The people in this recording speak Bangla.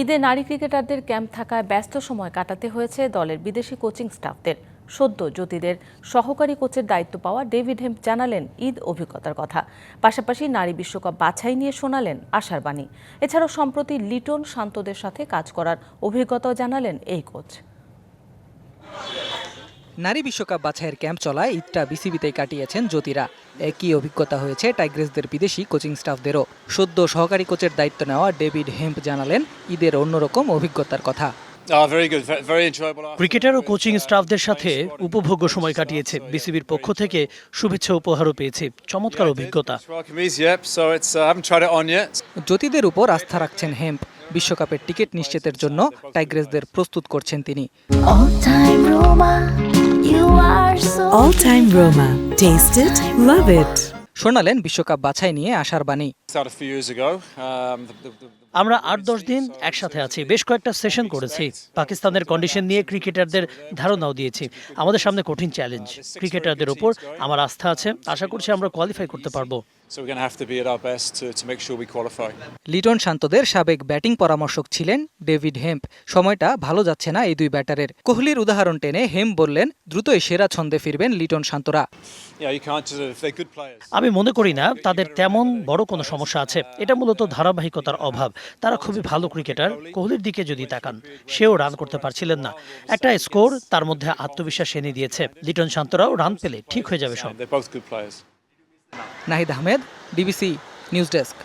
ঈদে নারী ক্রিকেটারদের ক্যাম্প থাকায় ব্যস্ত সময় কাটাতে হয়েছে দলের বিদেশি কোচিং স্টাফদের। সদ্য জ্যোতিদের সহকারী কোচের দায়িত্ব পাওয়া ডেভিড হেম্প জানালেন ঈদ অভিজ্ঞতার কথা। পাশাপাশি নারী বিশ্বকাপ বাছাই নিয়ে শোনালেন আশার বাণী। এছাড়াও সম্প্রতি লিটন শান্তদের সাথে কাজ করার অভিজ্ঞতাও জানালেন এই কোচ। নারী বিশ্বকাপ বাছাইয়ের ক্যাম্প চলায় ঈদটা বিসিবিতেই কাটিয়েছেন জ্যোতিরা। একই অভিজ্ঞতা হয়েছে টাইগ্রেসদের বিদেশি কোচিং স্টাফদেরও। সদ্য সহকারী কোচের দায়িত্ব নেওয়া ডেভিড হেম্প জানালেন ঈদের অন্যরকম অভিজ্ঞতার কথা। Enjoyable. ক্রিকেটার ও কোচিং স্টাফদের সাথে উপভোগ্য সময় কাটিয়েছে। বিসিবির পক্ষ থেকে শুভেচ্ছা উপহারও পেয়েছে। চমৎকার অভিজ্ঞতা। uh. জ্যোতিদের উপর আস্থা রাখছেন হেম্প। বিশ্বকাপের টিকিট নিশ্চিতের জন্য টাইগ্রেসদের প্রস্তুত করছেন তিনি। অল টাইম রোমা টেস্টেড শোনালেন বিশ্বকাপ বাছাই নিয়ে আশার বাণী। Started a few years ago. Um, আমরা আট দশ দিন একসাথে আছি। বেশ কয়েকটা সেশন করেছি। পাকিস্তানের কন্ডিশন নিয়ে ক্রিকেটারদের ধারণাও দিয়েছি। আমাদের সামনে কঠিন চ্যালেঞ্জ ক্রিকেটারদের ওপর আমার আস্থা আছে। আশা করছি আমরা কোয়ালিফাই করতে পারব। So we're going to have to be at our best to, to make sure we qualify. Liton শান্তদের সাবেক ব্যাটিং পরামর্শক ছিলেন ডেভিড হেম্প। সময়টা ভালো যাচ্ছে না এই দুই ব্যাটারের। কোহলির উদাহরণ টেনে হেম্প বললেন দ্রুতই সেরা ছন্দে ফিরবেন লিটন শান্তরা. আমি মনে করি না তাদের তেমন বড় কোনো সমস্যা আছে। এটা মূলত ধারাবাহিকতার অভাব। তারা খুবই ভালো ক্রিকেটার। কোহলির দিকে যদি তাকান সেও রান করতে পারছিলেন না। একটা স্কোর তার মধ্যে আত্মবিশ্বাস এনে দিয়েছে। লিটন শান্তরাও রান পেলে ঠিক হয়ে যাবে সব. Nahid Ahmed DBC news desk.